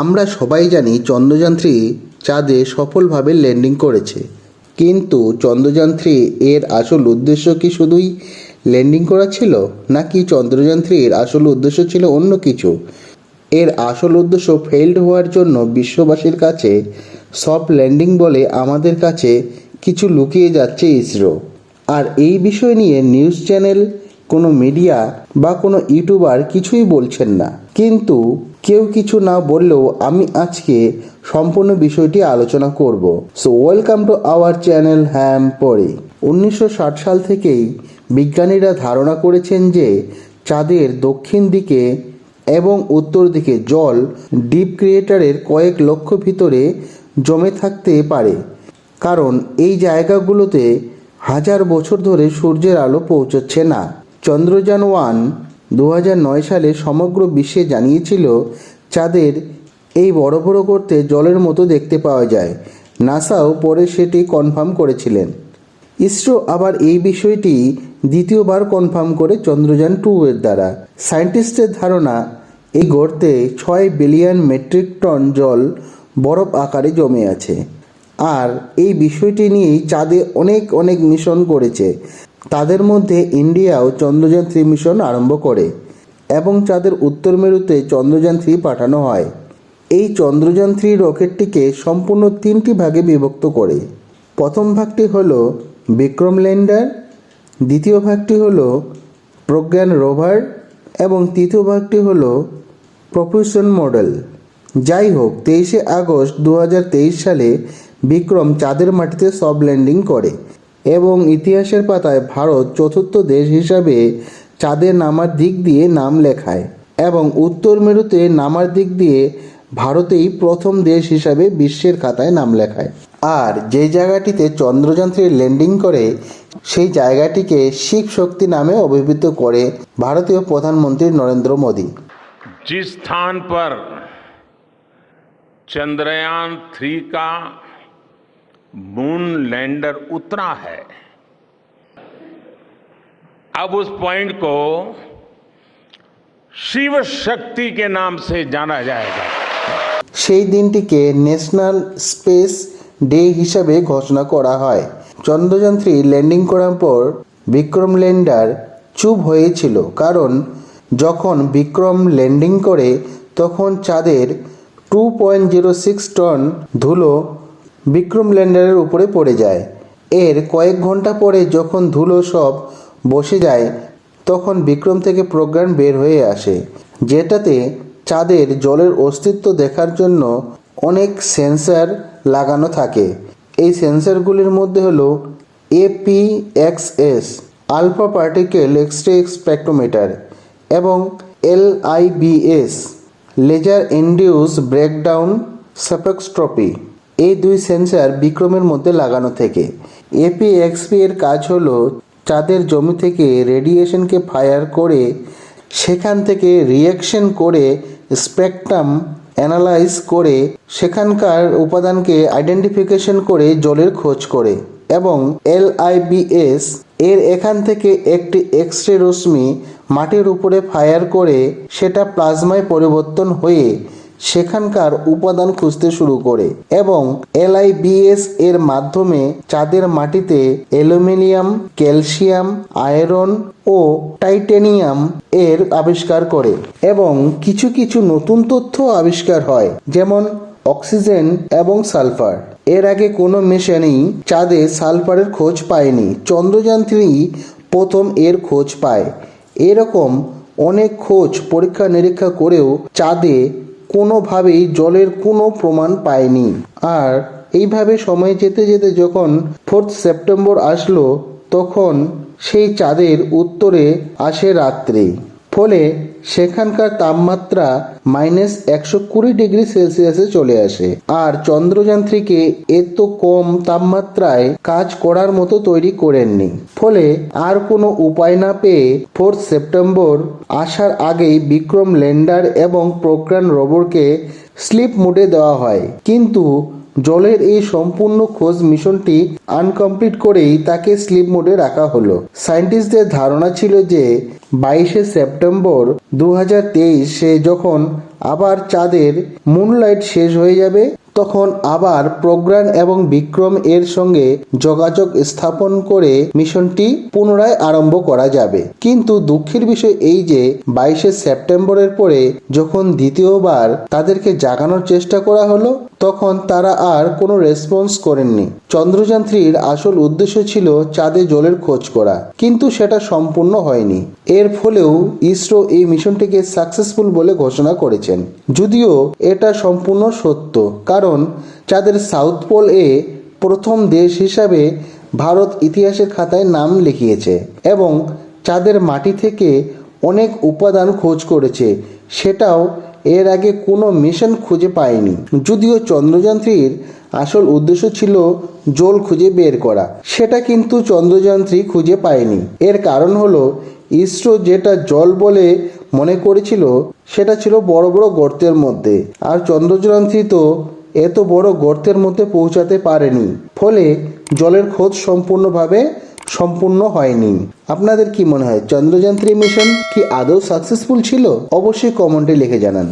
আমরা সবাই জানি চন্দ্রযান থ্রি চাঁদে সফলভাবে ল্যান্ডিং করেছে। কিন্তু চন্দ্রযান থ্রি এর আসল উদ্দেশ্য কি শুধুই ল্যান্ডিং করা ছিল, নাকি চন্দ্রযান থ্রির আসল উদ্দেশ্য ছিল অন্য কিছু? এর আসল উদ্দেশ্য ফেইল্ড হওয়ার জন্য বিশ্ববাসীর কাছে সফট ল্যান্ডিং বলে আমাদের কাছে কিছু লুকিয়ে যাচ্ছে ইসরো। আর এই বিষয় নিয়ে নিউজ চ্যানেল, কোনো মিডিয়া বা কোনো ইউটিউবার কিছুই বলছেন না। কিন্তু কেউ কিছু না বললেও আমি আজকে সম্পূর্ণ বিষয়টি আলোচনা করব। So welcome to our channel হ্যাম পরে উনিশশো ষাট সাল থেকেই বিজ্ঞানীরা ধারণা করেছেন যে চাঁদের দক্ষিণ দিকে এবং উত্তর দিকে জল ডিপ ক্রিয়েটারের কয়েক লক্ষ ভিতরে জমে থাকতে পারে। কারণ এই জায়গাগুলোতে হাজার বছর ধরে সূর্যের আলো পৌঁছচ্ছে না। চন্দ্রযান ওয়ান দু সালে সমগ্র বিশ্বে জানিয়েছিল চাঁদের এই বড় বড় করতে জলের মতো দেখতে পাওয়া যায়। নাসাও পরে সেটি কনফার্ম করেছিলেন। ইসরো আবার এই বিষয়টি দ্বিতীয়বার কনফার্ম করে চন্দ্রযান টু এর দ্বারা। সায়েন্টিস্টের ধারণা, এই গর্তে ছয় বিলিয়ন মেট্রিক টন জল বরফ আকারে জমে আছে। আর এই বিষয়টি নিয়েই চাঁদে অনেক অনেক মিশন করেছে। তাদের মধ্যে ইন্ডিয়াও চন্দ্রযান থ্রি মিশন আরম্ভ করে এবং চাঁদের উত্তর মেরুতে চন্দ্রযান থ্রি পাঠানো হয়। এই চন্দ্রযান থ্রি রকেটটিকে সম্পূর্ণ তিনটি ভাগে বিভক্ত করে। প্রথম ভাগটি হল বিক্রম ল্যান্ডার, দ্বিতীয় ভাগটি হল প্রজ্ঞান রোভার এবং তৃতীয় ভাগটি হল প্রপুশন মডেল। যাই হোক, তেইশে আগস্ট দু হাজার তেইশ সালে বিক্রম চাঁদের মাটিতে সব ল্যান্ডিং করে। এবং ইতিহাসের পাতায় ভারত চতুর্থ দেশ হিসাবে চাঁদে নামার দিক দিয়ে নাম লেখায় এবং উত্তর মেরুতে নামার দিক দিয়ে ভারতেই প্রথম দেশ হিসাবে বিশ্বের খাতায় নাম লেখায় আর যে জায়গাটিতে চন্দ্রযান থ্রি ল্যান্ডিং করে সেই জায়গাটিকে শিব শক্তি নামে অভিহিত করে ভারতীয় প্রধানমন্ত্রী নরেন্দ্র মোদী जिस स्थान पर चंद्रयान थ्री का मून लैंडर उतरा है अब उस पॉइंट को शिव शक्ति के नाम से जाना जाएगा সেই দিনটিকে ন্যাশনাল স্পেস ডে হিসাবে ঘোষণা করা হয় চন্দ্রযান থ্রি ল্যান্ডিং করার পর বিক্রম ল্যান্ডার চুপ হয়েছিল কারণ যখন বিক্রম ল্যান্ডিং করে তখন চাঁদের two point zero six ton ধুলো বিক্রম ল্যান্ডারের উপরে পড়ে যায়। এর কয়েক ঘণ্টা পরে যখন ধুলো সব বসে যায়, তখন বিক্রম থেকে প্রজ্ঞান বের হয়ে আসে, যেটাতে চাঁদের জলের অস্তিত্ব দেখার জন্য অনেক সেন্সার লাগানো থাকে। এই সেন্সারগুলির মধ্যে হলো APXS alpha particle X ray spectrometer এবং LIBS laser induce breakdown spectroscopy এই দুই সেন্সর বিক্রমের মধ্যে লাগানো থেকে। এপিএক্সপি এর কাজ হলো চাঁদের জমি থেকে রেডিয়েশনকে ফায়ার করে, সেখান থেকে রিয়াকশন করে স্পেকট্রাম অ্যানালাইজ করে, সেখানকার উপাদানকে আইডেন্টিফিকেশন করে জলের খোঁজ করে এবং এলআইবিএস এর এখান থেকে একটি এক্স রে রশ্মি মাটির উপরে ফায়ার করে, সেটা প্লাজমায় পরিবর্তন হয়ে সেখানকার উপাদান খুঁজতে শুরু করে এবং এলআইবিএস এর মাধ্যমে চাঁদের মাটিতে অ্যালুমিনিয়াম, ক্যালসিয়াম, আয়রন ও টাইটেনিয়াম এর আবিষ্কার করে এবং কিছু কিছু নতুন তথ্য আবিষ্কার হয়, যেমন অক্সিজেন এবং সালফার। এর আগে কোনো মিশনেই চাঁদে সালফারের খোঁজ পায়নি চন্দ্রযান থ্রি প্রথম এর খোঁজ পায়। এরকম অনেক খোঁজ পরীক্ষা নিরীক্ষা করেও চাঁদে কোনোভাবেই জলের কোনো প্রমাণ পায়নি। আর এইভাবে সময় যেতে যেতে যখন ফোর্থ সেপ্টেম্বর আসলো, তখন সেই চাঁদের উত্তরে আসে রাত্রি। ফলে সেখানকার তাপমাত্রা মাইনাস একশো কুড়ি ডিগ্রি সেলসিয়াসে চলে আসে। আর চন্দ্রযান থ্রিকে এত কম তাপমাত্রায় কাজ করার মতো তৈরি করেননি। ফলে আর কোনো উপায় না পেয়ে ফোর্থ সেপ্টেম্বর আসার আগেই বিক্রম ল্যান্ডার এবং প্রজ্ঞান রোবরকে স্লিপ মোডে দেওয়া হয়। কিন্তু জলের এই সম্পূর্ণ খোঁজ মিশনটি আনকমপ্লিট করেই তাকে স্লিপ মোডে রাখা হলো। সায়েন্টিস্টদের ধারণা ছিল যে বাইশে সেপ্টেম্বর দু সে যখন আবার চাঁদের মুনলাইট শেষ হয়ে যাবে, তখন আবার প্রজ্ঞান এবং বিক্রম এর সঙ্গে যোগাযোগ স্থাপন করে মিশনটি পুনরায় আরম্ভ করা যাবে। কিন্তু দুঃখের বিষয় এই যে বাইশে সেপ্টেম্বরের পরে যখন দ্বিতীয়বার তাদেরকে জাগানোর চেষ্টা করা হলো তখন তারা আর কোনো রেসপন্স করেননি। চন্দ্রযান থ্রির আসল উদ্দেশ্য ছিল চাঁদে জলের খোঁজ করা, কিন্তু সেটা সম্পূর্ণ হয়নি। এর ফলেও ইসরো এই মিশনটিকে সাকসেসফুল বলে ঘোষণা করেছেন। যদিও এটা সম্পূর্ণ সত্য, কারণ চাঁদের সাউথ পোল এ প্রথম দেশ হিসাবে ভারত ইতিহাসের খাতায় নাম লিখিয়েছে এবং চাঁদের মাটি থেকে অনেক উপাদান খোঁজ করেছে। সেটাও এর আগে কোনো মিশন খুঁজে পায়নি। যদিও চন্দ্রযান থ্রির আসল উদ্দেশ্য ছিল জল খুঁজে বের করা। সেটা কিন্তু চন্দ্রযান খুঁজে পায়নি। এর কারণ হলো, ইসরো যেটা জল বলে মনে করেছিল, সেটা ছিল বড় বড় গর্তের মধ্যে। আর চন্দ্রযান থ্রি তো এত বড় গর্তের মধ্যে পৌঁছাতে পারেনি। ফলে জলের খোঁজ সম্পূর্ণভাবে সম্পূর্ণ হয়নি। আপনাদের কি মনে হয়, চন্দ্রযান থ্রি মিশন কি আদৌ সাকসেসফুল ছিল? অবশ্যই কমেন্টে লিখে জানান।